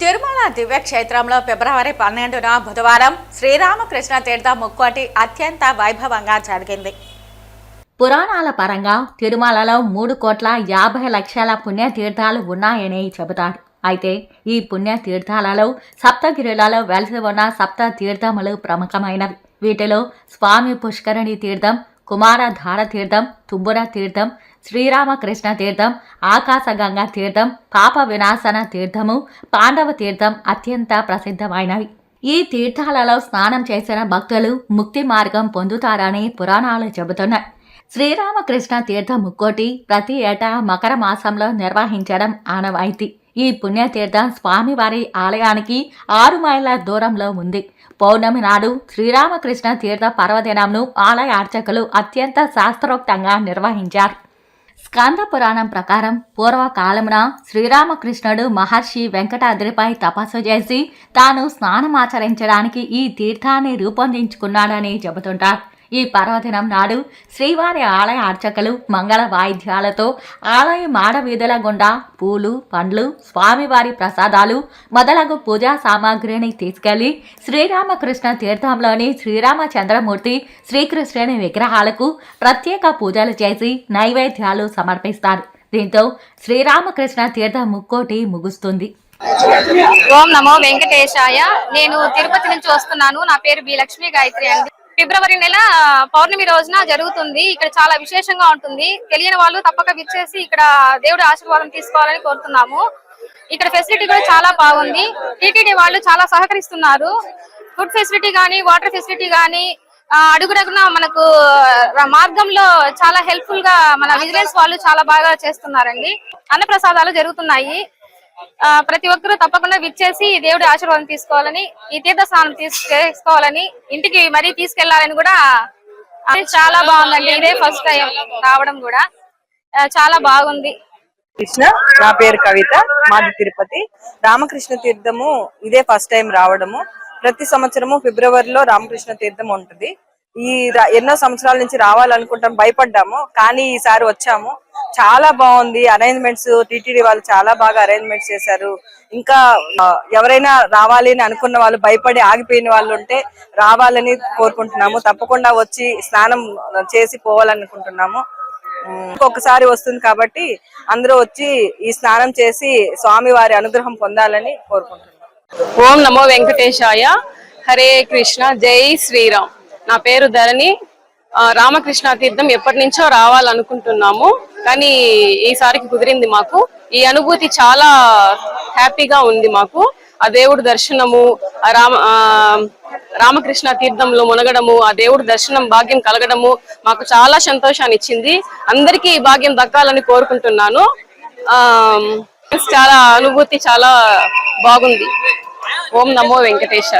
తిరుమల దివ్యక్షేత్రంలో ఫిబ్రవరి పన్నెండున బుధవారం శ్రీరామకృష్ణ తీర్థ ముక్కోటి అత్యంత వైభవంగా జరిగింది. పురాణాల పరంగా తిరుమలలో మూడు కోట్ల యాభై లక్షల పుణ్యతీర్థాలు ఉన్నాయని చెబుతారు. అయితే ఈ పుణ్యతీర్థాలలో సప్తగిరులలో వెలసి ఉన్న సప్త తీర్థములు ప్రముఖమైనవి. వీటిలో స్వామి పుష్కరిణి తీర్థం కుమారధార తీర్థం తుంబుర తీర్థం శ్రీరామకృష్ణ తీర్థం ఆకాశగంగా తీర్థం పాప వినాశన తీర్థము పాండవ తీర్థం అత్యంత ప్రసిద్ధమైనవి. ఈ తీర్థాలలో స్నానం చేసిన భక్తులు ముక్తి మార్గం పొందుతారని పురాణాలు చెబుతున్నాయి. శ్రీరామకృష్ణ తీర్థం ముక్కోటి ప్రతి ఏటా మకర మాసంలో నిర్వహించడం ఆనవాయితీ. ఈ పుణ్యతీర్థం స్వామివారి ఆలయానికి ఆరు మైళ్ళ దూరంలో ఉంది. పౌర్ణమి నాడు శ్రీరామకృష్ణ తీర్థ పర్వదినంను ఆలయ అర్చకులు అత్యంత శాస్త్రోక్తంగా నిర్వహించారు. స్కంద పురాణం ప్రకారం పూర్వకాలమున శ్రీరామకృష్ణుడు మహర్షి వెంకటాద్రిపై తపస్సు చేసి తాను స్నానమాచరించడానికి ఈ తీర్థాన్ని రూపొందించుకున్నాడని చెబుతుంటారు. ఈ పర్వదినం నాడు శ్రీవారి ఆలయ అర్చకులు మంగళ వాయిద్యాలతో ఆలయ మాడవీధుల గుండా పూలు పండ్లు స్వామివారి ప్రసాదాలు మొదలగు పూజా సామాగ్రిని తీసుకెళ్ళి శ్రీరామకృష్ణ తీర్థంలోని శ్రీరామచంద్రమూర్తి శ్రీకృష్ణుని విగ్రహాలకు ప్రత్యేక పూజలు చేసి నైవేద్యాలు సమర్పిస్తారు. దీంతో శ్రీరామకృష్ణ తీర్థ ముక్కోటి ముగుస్తుంది. ఓం నమో వెంకటేశాయ. నేను తిరుపతి నుంచి వస్తున్నాను. నా పేరు బి లక్ష్మీ గాయత్రి అండి. ఫిబ్రవరి నెల పౌర్ణమి రోజున జరుగుతుంది. ఇక్కడ చాలా విశేషంగా ఉంటుంది. తెలియని వాళ్ళు తప్పక విచ్చేసి ఇక్కడ దేవుడి ఆశీర్వాదం తీసుకోవాలని కోరుతున్నాము. ఇక్కడ ఫెసిలిటీ కూడా చాలా బాగుంది. టీటీడీ వాళ్ళు చాలా సహకరిస్తున్నారు. ఫుడ్ ఫెసిలిటీ కానీ వాటర్ ఫెసిలిటీ కానీ ఆ, మనకు మార్గంలో చాలా హెల్ప్ఫుల్గా మన విజిలెన్స్ వాళ్ళు చాలా బాగా చేస్తున్నారండి. అన్నప్రసాదాలు జరుగుతున్నాయి. ప్రతి ఒక్కరూ తప్పకుండా విచ్చేసి దేవుడి ఆశీర్వాదం తీసుకోవాలని ఈ తీర్థ స్నానం తీసుకోవాలని ఇంటికి మరీ తీసుకెళ్ళాలని కూడా చాలా బాగుందండి. ఇదే ఫస్ట్ టైం రావడం కూడా. చాలా బాగుంది. కృష్ణ నా పేరు కవిత మాది తిరుపతి. రామకృష్ణ తీర్థము ఇదే ఫస్ట్ టైం రావడము. ప్రతి సంవత్సరము ఫిబ్రవరిలో రామకృష్ణ తీర్థం ఉంటుంది. ఈ ఎన్నో సంవత్సరాల నుంచి రావాలనుకుంటాం భయపడ్డాము. కానీ ఈసారి వచ్చాము. చాలా బాగుంది. అరేంజ్మెంట్స్ టిటిడి వాళ్ళు చాలా బాగా అరేంజ్మెంట్స్ చేశారు. ఇంకా ఎవరైనా రావాలి అని అనుకున్న వాళ్ళు భయపడి ఆగిపోయిన వాళ్ళు ఉంటే రావాలని కోరుకుంటున్నాము. తప్పకుండా వచ్చి స్నానం చేసి పోవాలనుకుంటున్నాము. ఇంకొకసారి వస్తుంది కాబట్టి అందరూ వచ్చి ఈ స్నానం చేసి స్వామి వారి అనుగ్రహం పొందాలని కోరుకుంటున్నాం ఓం నమో వెంకటేశాయ. హరే కృష్ణ. జై శ్రీరామ్. నా పేరు ధరణి. రామకృష్ణ తీర్థం ఎప్పటి నుంచో రావాలనుకుంటున్నాము. కానీ ఈసారికి కుదిరింది మాకు. ఈ అనుభూతి చాలా హ్యాపీగా ఉంది మాకు. ఆ దేవుడు దర్శనము ఆ రామ ఆ, రామకృష్ణ తీర్థంలో మునగడము ఆ దేవుడు దర్శనం భాగ్యం కలగడము మాకు చాలా సంతోషాన్ని ఇచ్చింది. అందరికీ ఈ భాగ్యం దక్కాలని కోరుకుంటున్నాను. ఆ చాలా అనుభూతి చాలా బాగుంది. ఓం నమో వెంకటేశాయ.